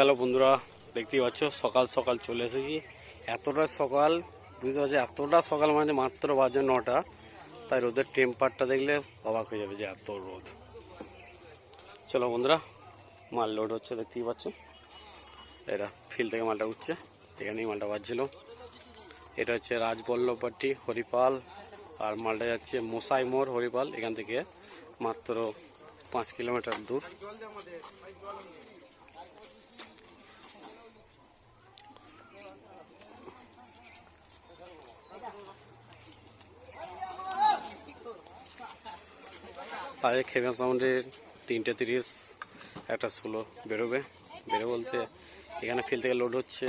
Hello বন্ধুরা, দেখতেই পাচ্ছ, সকাল সকাল চলে এসেছি। এতটা সকাল, বুঝতে পারছি, এতটা সকাল মানে মাত্র বাজে নটা। তাই রোদের টেম্পারটা দেখলে অবাক হয়ে যাবে যে এত রোদ। চলো বন্ধুরা, মাল লোড হচ্ছে, দেখতেই পাচ্ছ। এটা ফিল্ড থেকে মালটা উঠছে এখানেই মালটা বাজছিল। এটা হচ্ছে রাজবল্লভপাট্টি, হরিপাল, আর মালটা যাচ্ছে মোসাই মোড়, হরিপাল। এখান থেকে মাত্র পাঁচ কিলোমিটার দূর। আগে খেমা সাউন্ডের তিনটে তিরিশ, একটা ষোলো বেরোবে। বেরো বলতে এখানে ফিল থেকে লোড হচ্ছে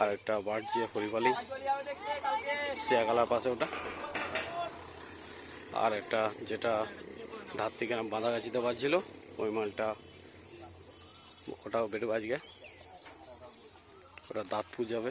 আর একটা বাড়ছে হরিপালি শিয়াগালার পাশে ওটা। আর একটা যেটা ধার থেকে বাঁধাগাছিতে বাজছিল ওই মালটা ওটাও বেরোবে আজকে। ওটা দাঁত যাবে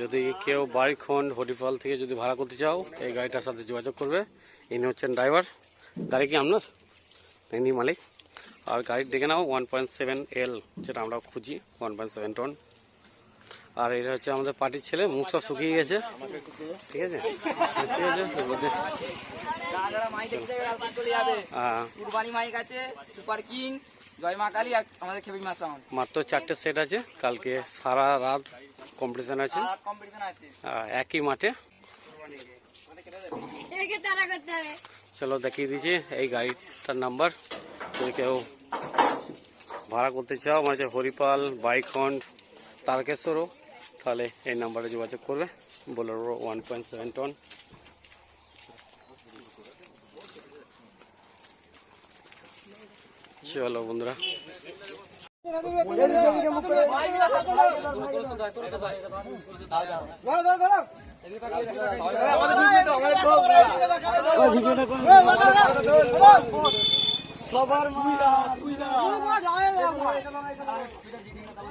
যদি কেউ বাড়ি খন হরিপাল থেকে যদি ভাড়া করতে চাও, এই গাড়িটার সাথে যোগাযোগ করবে। ইনি হচ্ছেন ড্রাইভার। গাড়ি কি আপনার? ইনি মালিক। আর গাড়ি দেখে নাও ওয়ান পয়েন্ট সেভেন এল যেটা আমরা খুঁজি ওয়ান পয়েন্ট সেভেন টন আর এটা হচ্ছে আমাদের পার্টির ছেলে মুখ সব শুকিয়ে গেছে। ঠিক আছে? ঠিক আছে সাউন্ড মাত্র চারটে সেট আছে। কালকে সারা রাত কম্পিটিশন আছে। একই মাঠে। চলো দেখিয়ে দিচ্ছি এই গাড়িটার নাম্বার যদি কেউ ভাড়া করতে চাও মানে হরিপাল বাইকখন্ড তারকেশ্বরও তাহলে এই নাম্বারে যোগাযোগ করবে। Bolero one point seven ton চলো বন্ধুরা? সবার